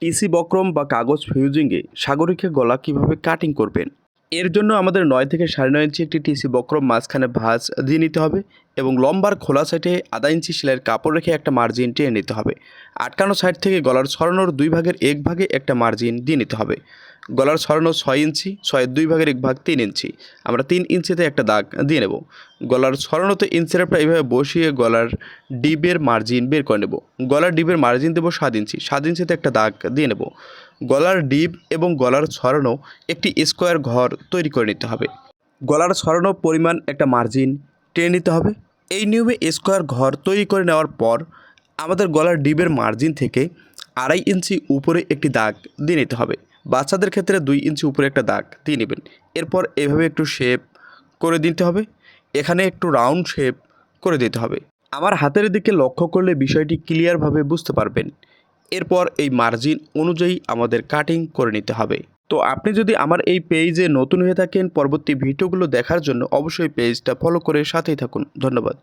TC বক্রম বা কাগজ ফিউজিংয়ে সাগরিকা গলা কীভাবে কাটিং করবেন? এর জন্য আমাদের নয় থেকে সাড়ে নয় ইঞ্চি একটি টিসি বক্রম মাঝখানে ভাঁজ দিয়ে নিতে হবে এবং লম্বার খোলা সাইডে আধা ইঞ্চি সেলাইয়ের কাপড় রেখে একটা মার্জিন টেনে নিতে হবে। আটকানো সাইড থেকে গলার ছড়ানোর দুই ভাগের এক ভাগে একটা মার্জিন দিয়ে নিতে হবে। গলার ছড়ানো ছয় ইঞ্চি, ছয়ের দুই ভাগের এক ভাগ তিন ইঞ্চি। আমরা তিন ইঞ্চিতে একটা দাগ দিয়ে নেব। গলার ছড়ানোতে ইঞ্চিরাপটা এইভাবে বসিয়ে গলার ডিবের মার্জিন বের করে নেব। গলার ডিবের মার্জিন দেবো সাত ইঞ্চি, সাত ইঞ্চিতে একটা দাগ দিয়ে নেব। গলার ডিপ এবং গলার ছড়ানো একটি স্কোয়ার ঘর তৈরি করে নিতে হবে। গলার ছড়ানো পরিমাণ একটা মার্জিন টেনে নিতে হবে। এই নিয়মে স্কোয়ার ঘর তৈরি করে নেওয়ার পর আমাদের গলার ডিবের মার্জিন থেকে আড়াই ইঞ্চি উপরে একটি দাগ দিয়ে নিতে হবে। বাচ্চাদের ক্ষেত্রে দুই ইঞ্চি উপরে একটা দাগ দিয়ে নেবেন। এরপর এভাবে একটু শেপ করে দিতে হবে। এখানে একটু রাউন্ড শেপ করে দিতে হবে। আমার হাতের দিকে লক্ষ্য করলে বিষয়টি ক্লিয়ারভাবে বুঝতে পারবেন। এরপর এই মার্জিন অনুযায়ী আমাদের কাটিং করে নিতে হবে। তো আপনি যদি আমার এই পেজে নতুন হয়ে থাকেন, পরবর্তী ভিডিওগুলো দেখার জন্য অবশ্যই পেজটা ফলো করে সাথেই থাকুন। ধন্যবাদ।